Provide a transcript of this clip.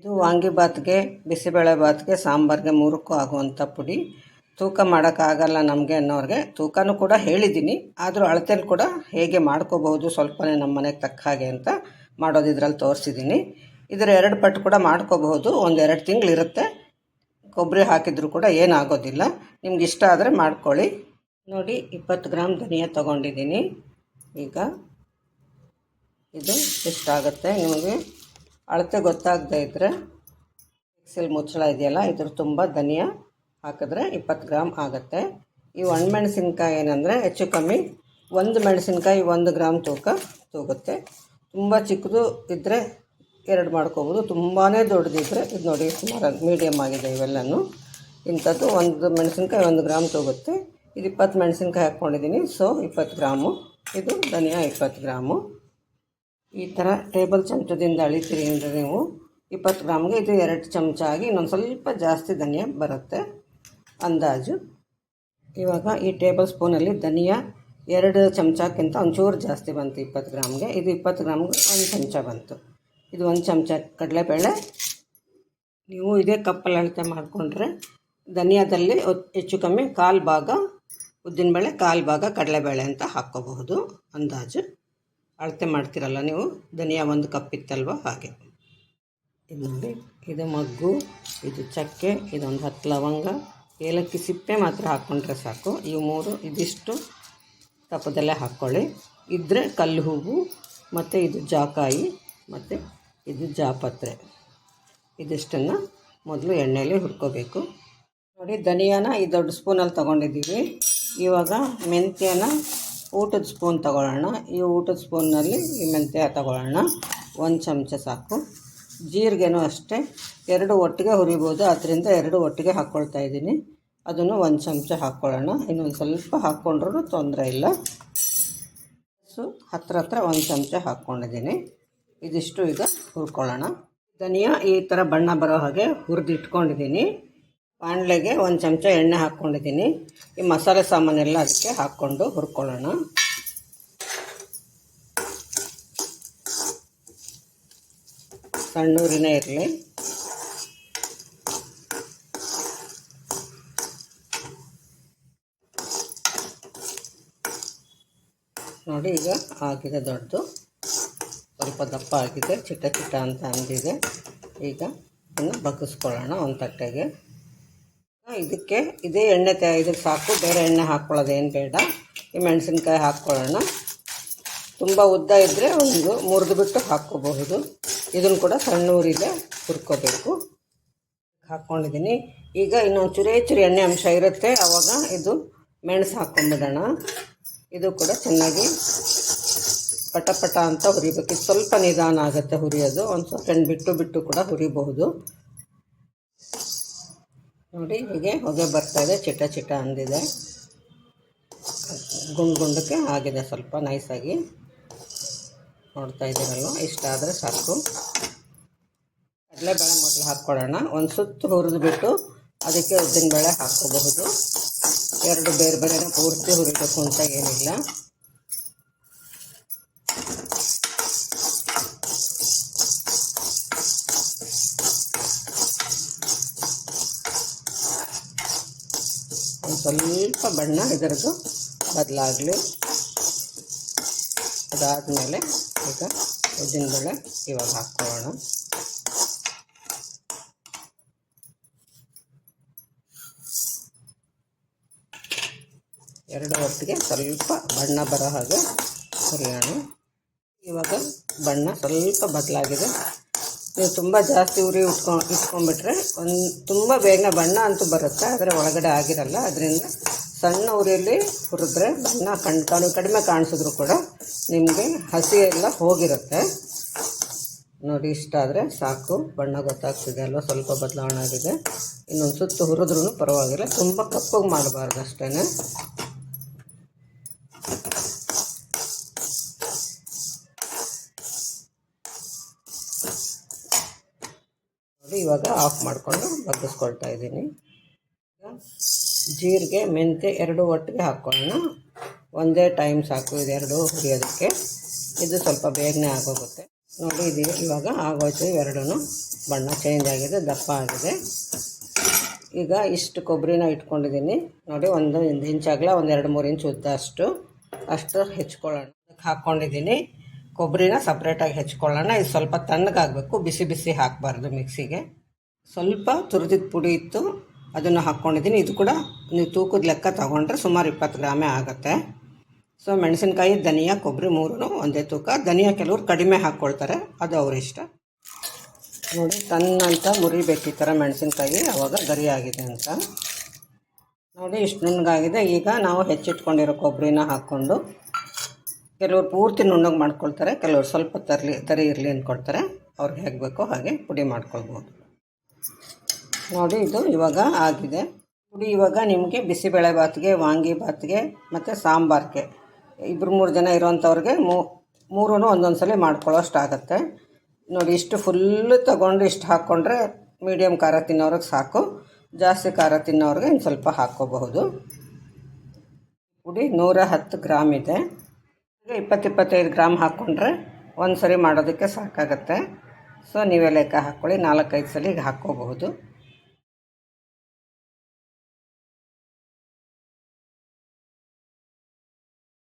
ಇದು ವಾಂಗಿಭಾತ್ಗೆ ಬಿಸಿಬೇಳೆ ಸಾಂಬಾರಿಗೆ ಮೂರಕ್ಕೂ ಆಗುವಂಥ ಪುಡಿ. ತೂಕ ಮಾಡೋಕ್ಕಾಗಲ್ಲ ನಮಗೆ ಅನ್ನೋರಿಗೆ. ತೂಕನೂ ಕೂಡ ಹೇಳಿದ್ದೀನಿ ಆದರೂ ಅಳತೆಲಿ ಕೂಡ ಹೇಗೆ ಮಾಡ್ಕೋಬಹುದು ಸ್ವಲ್ಪನೇ ನಮ್ಮ ಮನೆಗೆ ತಕ್ಕ ಹಾಗೆ ಅಂತ ಮಾಡೋದು ಇದರಲ್ಲಿ ತೋರಿಸಿದ್ದೀನಿ ಇದರ ಎರಡು ಪಟ್ಟು ಕೂಡ ಮಾಡ್ಕೋಬಹುದು. ಒಂದು ಎರಡು ತಿಂಗಳಿರುತ್ತೆ. ಕೊಬ್ಬರಿ ಹಾಕಿದರೂ ಕೂಡ ಏನಾಗೋದಿಲ್ಲ. ನಿಮ್ಗೆ ಇಷ್ಟ ಆದರೆ ಮಾಡ್ಕೊಳ್ಳಿ. ನೋಡಿ, ಇಪ್ಪತ್ತು ಗ್ರಾಮ್ ಧನಿಯಾ ತೊಗೊಂಡಿದ್ದೀನಿ ಈಗ ಇದು ಇಷ್ಟ ಆಗುತ್ತೆ ನಿಮಗೆ. ಅಳತೆ ಗೊತ್ತಾಗದೇ ಇದ್ದರೆ ಮಿಕ್ಸಿಲ್ ಮುಚ್ಚಳ ಇದೆಯಲ್ಲ ಇದ್ರ ತುಂಬ ಧನಿಯಾ ಹಾಕಿದ್ರೆ ಇಪ್ಪತ್ತು ಗ್ರಾಮ್ ಆಗುತ್ತೆ. ಈ ಒಣಮೆಣಸಿನ್ಕಾಯಿ ಏನಂದರೆ ಹೆಚ್ಚು ಕಮ್ಮಿ ಒಂದು ಮೆಣಸಿನ್ಕಾಯಿ ಒಂದು ಗ್ರಾಮ್ ತೂಕ ತೂಗುತ್ತೆ. ತುಂಬ ಚಿಕ್ಕದು ಇದ್ದರೆ ಎರಡು ಮಾಡ್ಕೋಬೋದು. ತುಂಬಾ ದೊಡ್ಡದಿದ್ದರೆ ಇದು ನೋಡಿ ಸುಮಾರು ಮೀಡಿಯಮ್ ಆಗಿದೆ ಇವೆಲ್ಲವೂ ಇಂಥದ್ದು ಒಂದು ಮೆಣಸಿನ್ಕಾಯಿ ಒಂದು ಗ್ರಾಮ್ ತೂಗುತ್ತೆ. ಇದು ಇಪ್ಪತ್ತು ಮೆಣಸಿನ್ಕಾಯಿ ಹಾಕ್ಕೊಂಡಿದ್ದೀನಿ. ಸೊ ಇಪ್ಪತ್ತು ಗ್ರಾಮು. ಇದು ಧನಿಯಾ ಇಪ್ಪತ್ತು ಗ್ರಾಮು. ಈ ಥರ ಟೇಬಲ್ ಚಮಚದಿಂದ ಅಳಿತೀರಿ ಅಂದರೆ ನೀವು ಇಪ್ಪತ್ತು ಗ್ರಾಮ್ಗೆ ಇದು ಎರಡು ಚಮಚ ಆಗಿ ಇನ್ನೊಂದು ಸ್ವಲ್ಪ ಜಾಸ್ತಿ ಧನಿಯಾ ಬರುತ್ತೆ, ಅಂದಾಜು. ಇವಾಗ ಈ ಟೇಬಲ್ ಸ್ಪೂನಲ್ಲಿ ಧನಿಯಾ ಎರಡು ಚಮಚಕ್ಕಿಂತ ಒಂಚೂರು ಜಾಸ್ತಿ ಬಂತು ಇಪ್ಪತ್ತು ಗ್ರಾಮ್ಗೆ. ಇದು ಇಪ್ಪತ್ತು ಗ್ರಾಮ್ಗೆ ಒಂದು ಚಮಚ ಬಂತು. ಇದು ಒಂದು ಚಮಚ ಕಡಲೆಬೇಳೆ. ನೀವು ಇದೇ ಕಪ್ಪಲ್ಲಿ ಅಳತೆ ಮಾಡಿಕೊಂಡ್ರೆ ಧನಿಯಾದಲ್ಲಿ ಹೆಚ್ಚು ಕಮ್ಮಿ ಕಾಲು ಭಾಗ, ಉದ್ದಿನಬೇಳೆ, ಕಾಲು ಭಾಗ, ಕಡಲೆಬೇಳೆ ಅಂತ ಹಾಕ್ಕೋಬಹುದು, ಅಂದಾಜು. ಅಳತೆ ಮಾಡ್ತೀರಲ್ಲ ನೀವು? ಧನಿಯಾ ಒಂದು ಕಪ್ ಇತ್ತಲ್ವ? ಹಾಗೆ. ಇದು ನೋಡಿ. ಇದು ಮಗ್ಗು, ಇದು ಚಕ್ಕೆ, ಇದೊಂದು ಹತ್ತು ಲವಂಗ. ಏಲಕ್ಕಿ ಸಿಪ್ಪೆ ಮಾತ್ರ ಹಾಕ್ಕೊಂಡ್ರೆ ಸಾಕು. ಇವು ಮೂರು ಇದಿಷ್ಟು ತಪ್ಪದಲ್ಲೇ ಹಾಕ್ಕೊಳ್ಳಿ ಇದ್ದರೆ ಕಲ್ಲು ಹೂವು, ಮತ್ತು ಇದು ಜಾಕಾಯಿ, ಮತ್ತು ಇದು ಜಾಪತ್ರೆ. ಇದಿಷ್ಟನ್ನು ಮೊದಲು ಎಣ್ಣೆಯಲ್ಲಿ ಹುರ್ಕೋಬೇಕು. ನೋಡಿ, ಧನಿಯಾನ ಈ ದೊಡ್ಡ ಸ್ಪೂನಲ್ಲಿ ತೊಗೊಂಡಿದ್ದೀವಿ. ಇವಾಗ ಮೆಂತ್ಯನ ಊಟದ ಸ್ಪೂನ್ ತಗೊಳ್ಳೋಣ. ಈ ಊಟದ ಸ್ಪೂನ್ನಲ್ಲಿ ಈ ಮೆಂತ್ಯ ತಗೊಳ್ಳೋಣ. ಒಂದು ಚಮಚ ಸಾಕು. ಜೀರಿಗೆನೂ ಅಷ್ಟೇ. ಎರಡು ಒಟ್ಟಿಗೆ ಹುರಿಬೋದು. ಅದರಿಂದ ಎರಡು ಒಟ್ಟಿಗೆ ಹಾಕ್ಕೊಳ್ತಾ ಇದ್ದೀನಿ. ಅದನ್ನು ಒಂದು ಚಮಚ ಹಾಕ್ಕೊಳ್ಳೋಣ ಇನ್ನೊಂದು ಸ್ವಲ್ಪ ಹಾಕ್ಕೊಂಡ್ರೂ ತೊಂದರೆ ಇಲ್ಲ. ಸೊ, ಹತ್ರ ಹತ್ರ ಒಂದು ಚಮಚ ಹಾಕ್ಕೊಂಡಿದ್ದೀನಿ. ಇದಿಷ್ಟು ಈಗ ಹುರ್ಕೊಳ್ಳೋಣ. ಧನಿಯಾ ಈ ಥರ ಬಣ್ಣ ಬರೋ ಹಾಗೆ ಹುರಿದು ಇಟ್ಕೊಂಡಿದ್ದೀನಿ ಬಾಣಲೆಗೆ ಒಂದು ಚಮಚ ಎಣ್ಣೆ ಹಾಕ್ಕೊಂಡಿದ್ದೀನಿ ಈ ಮಸಾಲೆ ಸಾಮಾನೆಲ್ಲ ಅದಕ್ಕೆ ಹಾಕ್ಕೊಂಡು ಹುರ್ಕೊಳ್ಳೋಣ. ಸಣ್ಣೂರಿನೇ ಇರಲಿ. ನೋಡಿ ಈಗ ಆಗಿದೆ ದೊಡ್ಡದು. ಸ್ವಲ್ಪ ದಪ್ಪ ಆಗಿದೆ, ಚಿಟ್ಟ ಚಿಟ್ಟ ಅಂತ ಅಂದಿದೆ. ಈಗ ಇನ್ನು ಬಗ್ಗಿಸ್ಕೊಳ್ಳೋಣ ಒಂದು ತಟ್ಟೆಗೆ. ಇದಕ್ಕೆ ಇದೇ ಎಣ್ಣೆ ತ ಇದಕ್ಕೆ ಸಾಕು, ಬೇರೆ ಎಣ್ಣೆ ಹಾಕ್ಕೊಳ್ಳೋದೇನು ಬೇಡ. ಈ ಮೆಣಸಿನ್ಕಾಯಿ ಹಾಕ್ಕೊಳ್ಳೋಣ ತುಂಬ ಉದ್ದ ಇದ್ದರೆ ಒಂದು ಮುರಿದು ಬಿಟ್ಟು ಹಾಕ್ಕೋಬಹುದು. ಇದನ್ನು ಕೂಡ ಸಣ್ಣ ಊರಿಗೆ ಹುರ್ಕೋಬೇಕು. ಹಾಕ್ಕೊಂಡಿದ್ದೀನಿ ಈಗ ಇನ್ನೊಂದು ಚುರೇ ಚುರಿ ಎಣ್ಣೆ ಅಂಶ ಇರುತ್ತೆ. ಆವಾಗ ಇದು ಮೆಣಸು ಹಾಕ್ಕೊಂಬಿಡೋಣ ಇದು ಕೂಡ ಚೆನ್ನಾಗಿ ಪಟ ಪಟ ಅಂತ ಹುರಿಬೇಕು. ಸ್ವಲ್ಪ ನಿಧಾನ ಆಗುತ್ತೆ ಹುರಿಯೋದು. ಒಂದು ಸೆಕೆಂಡ್ ಬಿಟ್ಟು ಬಿಟ್ಟು ಕೂಡ ಹುರಿಬಹುದು. ನೋಡಿ ಹೀಗೆ ಹೊಗೆ ಇದೆ, ಚಿಟ ಚಿಟ ಅಂದಿದೆ. ಗುಂಡು ಗುಂಡಕ್ಕೆ ಆಗಿದೆ ಸ್ವಲ್ಪ ನೈಸಾಗಿ ನೋಡ್ತಾ ಇದ್ದೀರಲ್ವ? ಇಷ್ಟ ಆದರೆ ಸಾಕು. ಕಡಲೆಬೇಳೆ ಮೊದಲು ಹಾಕ್ಕೊಳ್ಳೋಣ. ಒಂದು ಸುತ್ತು ಹುರಿದು ಬಿಟ್ಟು ಅದಕ್ಕೆ ಉದ್ದಿನಬೇಳೆ ಹಾಕ್ಕೋಬಹುದು. ಎರಡು ಬೇರೆ ಬೇರೆ ಪೂರ್ತಿ ಹುರಿಬೇಕು ಅಂತ ಏನಿಲ್ಲ. ಸ್ವಲ್ಪ ಬಣ್ಣ ಇದರದ್ದು ಬದಲಾಗಲಿ. ಅದಾದಮೇಲೆ ಈಗ ಉದ್ದಿನಬೇಳೆ ಇವಾಗ ಹಾಕ್ಕೊಳ್ಳೋಣ. ಎರಡು ಹೊತ್ತಿಗೆ ಸ್ವಲ್ಪ ಬಣ್ಣ ಬರೋ ಹಾಗೆ ಹುರಿಯೋಣ. ಇವಾಗ ಬಣ್ಣ ಸ್ವಲ್ಪ ಬದಲಾಗಿದೆ. ನೀವು ತುಂಬ ಜಾಸ್ತಿ ಉರಿ ಉಟ್ಕೊ, ಇಟ್ಕೊಂಡ್ಬಿಟ್ರೆ ಒಂದು ತುಂಬ ಬೇಗ ಬಣ್ಣ ಅಂತೂ ಬರುತ್ತೆ, ಆದರೆ ಒಳಗಡೆ ಆಗಿರಲ್ಲ, ಅದರಿಂದ ಸಣ್ಣ ಉರಿಯಲ್ಲಿ ಹುರಿದ್ರೆ ಬಣ್ಣ ಕಣ್ ಕಾಣು ಕಡಿಮೆ ಕಾಣಿಸಿದ್ರು ಕೂಡ ನಿಮಗೆ ಹಸಿ ಎಲ್ಲ ಹೋಗಿರುತ್ತೆ. ನೋಡಿ, ಇಷ್ಟ ಆದರೆ ಸಾಕು, ಬಣ್ಣ ಗೊತ್ತಾಗ್ತಿದೆ ಅಲ್ವ, ಸ್ವಲ್ಪ ಬದಲಾವಣೆ ಆಗಿದೆ. ಇನ್ನೊಂದು ಸುತ್ತು ಹುರಿದ್ರೂ ಪರವಾಗಿಲ್ಲ, ತುಂಬ ಕಪ್ಪಗೆ ಮಾಡಬಾರ್ದು ಅಷ್ಟೇ ಇವಾಗ ಆಫ್ ಮಾಡಿಕೊಂಡು ಬಗ್ಗಿಸ್ಕೊಳ್ತಾ ಇದ್ದೀನಿ. ಜೀರಿಗೆ, ಮೆಂತ್ಯ ಎರಡು ಒಟ್ಟಿಗೆ ಹಾಕ್ಕೊಳ್ಳೋಣ ಒಂದೇ ಟೈಮ್ ಸಾಕು ಇದೆರಡು ಹುರಿಯೋದಕ್ಕೆ. ಇದು ಸ್ವಲ್ಪ ಬೇಗನೆ ಆಗೋಗುತ್ತೆ. ನೋಡಿ, ಇದು ಇವಾಗ ಆಗೋಯ್ತು. ಇವೆರಡೂ ಬಣ್ಣ ಚೇಂಜ್ ಆಗಿದೆ, ದಪ್ಪ ಆಗಿದೆ. ಈಗ ಇಷ್ಟು ಕೊಬ್ಬರಿನ ಇಟ್ಕೊಂಡಿದ್ದೀನಿ. ನೋಡಿ, ಒಂದು ಒಂದು ಇಂಚ್ ಆಗಲ ಒಂದು ಎರಡು ಮೂರು ಇಂಚ್ ಉದ್ದ ಅಷ್ಟು. ಅಷ್ಟು ಹೆಚ್ಕೊಳ್ಳೋಣ. ಹಾಕ್ಕೊಂಡಿದ್ದೀನಿ ಕೊಬ್ಬರಿನ ಸಪ್ರೇಟಾಗಿ ಹೆಚ್ಕೊಳ್ಳೋಣ. ಇದು ಸ್ವಲ್ಪ ತಣ್ಣಗಾಗಬೇಕು. ಬಿಸಿ ಬಿಸಿ ಹಾಕಬಾರ್ದು ಮಿಕ್ಸಿಗೆ ಸ್ವಲ್ಪ ತುರಿದಿದ್ದ ಪುಡಿ ಇತ್ತು, ಅದನ್ನು ಹಾಕ್ಕೊಂಡಿದ್ದೀನಿ. ಇದು ಕೂಡ ನೀವು ತೂಕದ ಲೆಕ್ಕ ತಗೊಂಡ್ರೆ ಸುಮಾರು ಇಪ್ಪತ್ತು ಗ್ರಾಮೇ ಆಗುತ್ತೆ. ಸೊ ಮೆಣಸಿನ್ಕಾಯಿ, ಧನಿಯಾ, ಕೊಬ್ಬರಿ ಮೂರೂ ಒಂದೇ ತೂಕ. ಧನಿಯಾ ಕೆಲವರು ಕಡಿಮೆ ಹಾಕ್ಕೊಳ್ತಾರೆ, ಅದು ಅವ್ರ ಇಷ್ಟ. ನೋಡಿ, ತನ್ನಂತ ಮುರಿಬೇಕು ಈ ಥರ ಮೆಣಸಿನ್ಕಾಯಿ, ಅವಾಗ ಆಗಿದೆ ಅಂತ. ನೋಡಿ, ಇಷ್ಟು ನುಣ್ಣಗಾಗಿದೆ. ಈಗ ನಾವು ಹೆಚ್ಚಿಟ್ಕೊಂಡಿರೋ ಕೊಬ್ಬರಿನ ಹಾಕ್ಕೊಂಡು ಕೆಲವರು ಪೂರ್ತಿ ನುಣ್ಣಗೆ ಮಾಡ್ಕೊಳ್ತಾರೆ, ಕೆಲವರು ಸ್ವಲ್ಪ ತರಲಿ ತರಿ ಇರಲಿ ಅಂದ್ಕೊಳ್ತಾರೆ. ಅವ್ರಿಗೆ ಹೇಗೆ ಬೇಕೋ ಹಾಗೆ ಪುಡಿ ಮಾಡ್ಕೊಳ್ಬೋದು. ನೋಡಿ, ಇದು ಇವಾಗ ಆಗಿದೆ. ಪುಡಿ ಇವಾಗ ನಿಮಗೆ ಬಿಸಿಬೇಳೆ ಬಾತ್ಗೆ, ವಾಂಗಿ ಬಾತ್ಗೆ ಮತ್ತು ಸಾಂಬಾರಿಗೆ. ಇಬ್ಬರು ಮೂರು ಜನ ಇರೋವಂಥವ್ರಿಗೆ ಮೂರೂ ಒಂದೊಂದು ಸಲ ಮಾಡ್ಕೊಳ್ಳೋಷ್ಟಾಗತ್ತೆ ನೋಡಿ, ಇಷ್ಟು ಫುಲ್ಲು ತೊಗೊಂಡು ಇಷ್ಟು ಹಾಕ್ಕೊಂಡ್ರೆ ಮೀಡಿಯಮ್ ಖಾರ ತಿನ್ನೋರಿಗೆ ಸಾಕು. ಜಾಸ್ತಿ ಖಾರ ತಿನ್ನೋರಿಗೆ ಇನ್ನು ಸ್ವಲ್ಪ ಹಾಕ್ಕೋಬಹುದು. ಪುಡಿ ನೂರ ಹತ್ತು ಗ್ರಾಮ್ ಇದೆ. ಈಗ ಇಪ್ಪತ್ತು ಇಪ್ಪತ್ತೈದು ಗ್ರಾಮ್ ಹಾಕ್ಕೊಂಡ್ರೆ ಒಂದು ಸರಿ ಮಾಡೋದಕ್ಕೆ ಸಾಕಾಗತ್ತೆ. ಸೊ, ನೀವೇ ಲೆಕ್ಕ ಹಾಕ್ಕೊಳ್ಳಿ ನಾಲ್ಕೈದು ಸಲ ಹಾಕ್ಕೋಬಹುದು.